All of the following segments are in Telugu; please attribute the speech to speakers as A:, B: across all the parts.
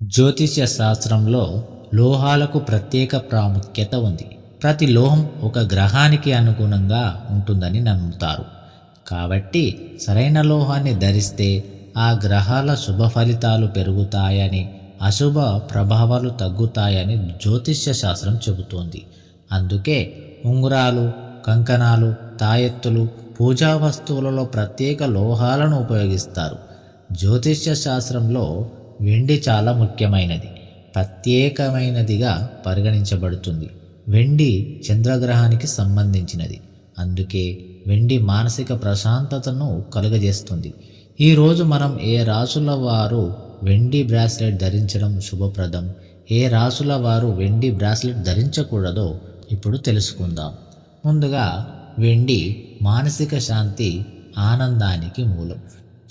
A: జ్యోతిష్య శాస్త్రంలో లోహాలకు ప్రత్యేక ప్రాముఖ్యత ఉంది. ప్రతి లోహం ఒక గ్రహానికి అనుగుణంగా ఉంటుందని నమ్ముతారు. కాబట్టి సరైన లోహాన్ని ధరిస్తే ఆ గ్రహాల శుభ ఫలితాలు పెరుగుతాయని అశుభ ప్రభావాలు తగ్గుతాయని జ్యోతిష్య శాస్త్రం చెబుతోంది. అందుకే ఉంగరాలు కంకణాలు తాయెత్తులు పూజా వస్తువులలో ప్రత్యేక లోహాలను ఉపయోగిస్తారు. జ్యోతిష్య శాస్త్రంలో వెండి చాలా ముఖ్యమైనది. ప్రత్యేకమైనదిగా పరిగణించబడుతుంది. వెండి చంద్రగ్రహానికి సంబంధించినది. అందుకే వెండి మానసిక ప్రశాంతతను కలుగజేస్తుంది. ఈరోజు మనం ఏ రాసుల వారు వెండి బ్రాస్లెట్ ధరించడం శుభప్రదం? ఏ రాసుల వారు వెండి బ్రాస్లెట్ ధరించకూడదో ఇప్పుడు తెలుసుకుందాం. ముందుగా వెండి మానసిక శాంతి ఆనందానికి మూలం.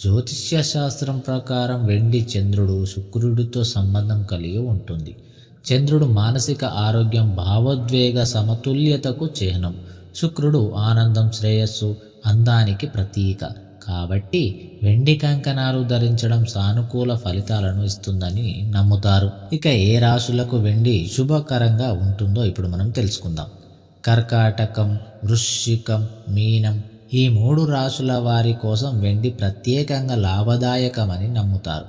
A: జ్యోతిష్య శాస్త్రం ప్రకారం వెండి చంద్రుడు శుక్రుడితో సంబంధం కలిగి ఉంటుంది. చంద్రుడు మానసిక ఆరోగ్యం భావోద్వేగ సమతుల్యతకు చిహ్నం. శుక్రుడు ఆనందం శ్రేయస్సు అందానికి ప్రతీక. కాబట్టి వెండి కంకణాలు ధరించడం సానుకూల ఫలితాలను ఇస్తుందని నమ్ముతారు. ఇక ఏ రాశులకు వెండి శుభకరంగా ఉంటుందో ఇప్పుడు మనం తెలుసుకుందాం. కర్కాటకం వృశ్చికం మీనం ఈ మూడు రాశుల వారి కోసం వెండి ప్రత్యేకంగా లాభదాయకమని నమ్ముతారు.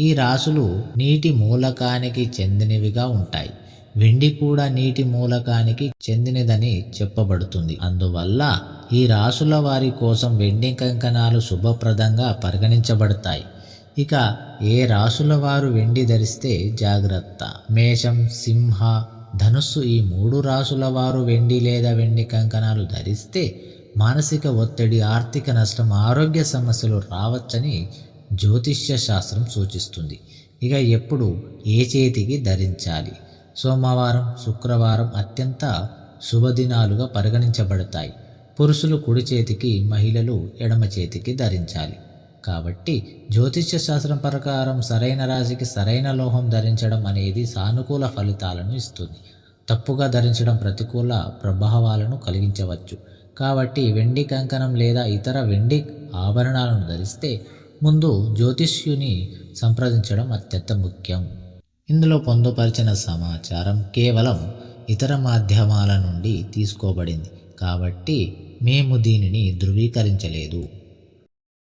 A: ఈ రాశులు నీటి మూలకానికి చెందినవిగా ఉంటాయి. వెండి కూడా నీటి మూలకానికి చెందినదని చెప్పబడుతుంది. అందువల్ల ఈ రాశుల వారి కోసం వెండి కంకణాలు శుభప్రదంగా పరిగణించబడతాయి. ఇక ఏ రాసుల వారు వెండి ధరిస్తే జాగ్రత్త. మేషం సింహ ధనుస్సు ఈ మూడు రాసుల వారు వెండి లేదా వెండి కంకణాలు ధరిస్తే మానసిక ఒత్తిడి ఆర్థిక నష్టం ఆరోగ్య సమస్యలు రావచ్చని జ్యోతిష్య శాస్త్రం సూచిస్తుంది. ఇక ఎప్పుడు ఏ చేతికి ధరించాలి? సోమవారం శుక్రవారం అత్యంత శుభదినాలుగా పరిగణించబడతాయి. పురుషులు కుడి చేతికి మహిళలు ఎడమ చేతికి ధరించాలి. కాబట్టి జ్యోతిష్య శాస్త్రం ప్రకారం సరైన రాశికి సరైన లోహం ధరించడం అనేది సానుకూల ఫలితాలను ఇస్తుంది. తప్పుగా ధరించడం ప్రతికూల ప్రభావాలను కలిగించవచ్చు. కాబట్టి వెండి కంకణం లేదా ఇతర వెండి ఆభరణాలను ధరిస్తే ముందు జ్యోతిష్యుని సంప్రదించడం అత్యంత ముఖ్యం. ఇందులో పొందుపరిచిన సమాచారం కేవలం ఇతర మాధ్యమాల నుండి తీసుకోబడింది. కాబట్టి మేము దీనిని ధృవీకరించలేదు.